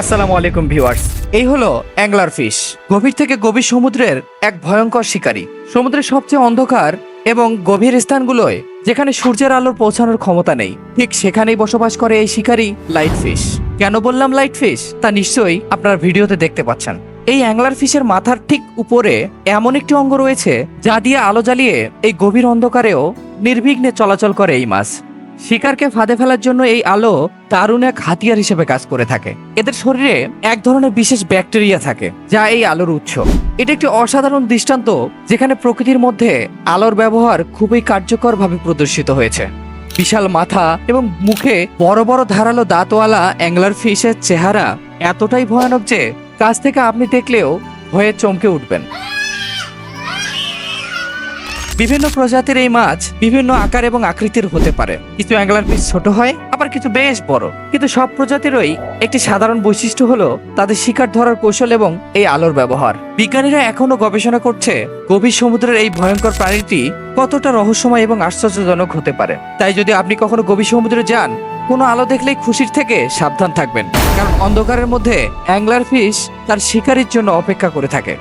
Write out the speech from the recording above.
আসসালামু আলাইকুম ভিউয়ার্স। এই হলো অ্যাংলার ফিশ। গভীর থেকে গভীর সমুদ্রের এক ভয়ঙ্কর শিকারী। সমুদ্রের সবচেয়ে অন্ধকার এবং গভীর স্থানগুলোয় যেখানে সূর্যের আলোর পৌঁছানোর ক্ষমতা নেই, ঠিক সেখানেই বসবাস করে এই শিকারী লাইট ফিশ। কেন বললাম লাইট ফিশ? তা নিশ্চয়ই আপনারা ভিডিওতে দেখতে পাচ্ছেন। এই অ্যাংলার ফিশের মাথার ঠিক উপরে এমন একটি অঙ্গ রয়েছে, যা দিয়ে আলো জ্বালিয়ে এই গভীর অন্ধকারেও নির্বিঘ্নে চলাচল করে এই মাছ। শিকারকে ফাঁদে ফেলার জন্য এই আলো দারুণ এক হাতিয়ার হিসেবে কাজ করে থাকে। এদের শরীরে এক ধরনের বিশেষ ব্যাকটেরিয়া থাকে, যা এই আলোর উৎস। এটা একটি অসাধারণ দৃষ্টান্ত, যেখানে প্রকৃতির মধ্যে আলোর ব্যবহার খুবই কার্যকরভাবে প্রদর্শিত হয়েছে। বিশাল মাথা এবং মুখে বড় বড় ধারালো দাঁতওয়ালা অ্যাংলার ফিশের চেহারা এতটাই ভয়ানক যে কাছ থেকে আপনি দেখলেও ভয়ে চমকে উঠবেন। বিভিন্ন প্রজাতির এই মাছ বিভিন্ন আকার এবং আকৃতির হতে পারে। কিছু অ্যাংলার পিস ছোট হয়, আবার কিছু বেশ বড়। কিন্তু সব প্রজাতিরই একটি সাধারণ বৈশিষ্ট্য হলো তাদের শিকার ধরার কৌশল এবং এই আলোর ব্যবহার। বিজ্ঞানীরা এখনও গবেষণা করছে, গভীর সমুদ্রের এই ভয়ঙ্কর প্রাণীটি কতটা রহস্যময় এবং আশ্চর্যজনক হতে পারে। তাই যদি আপনি কখনো গভীর সমুদ্রে যান, কোনো আলো দেখলেই খুশির থেকে সাবধান থাকবেন। কারণ অন্ধকারের মধ্যে অ্যাংলার ফিশ তার শিকারির জন্য অপেক্ষা করে থাকে।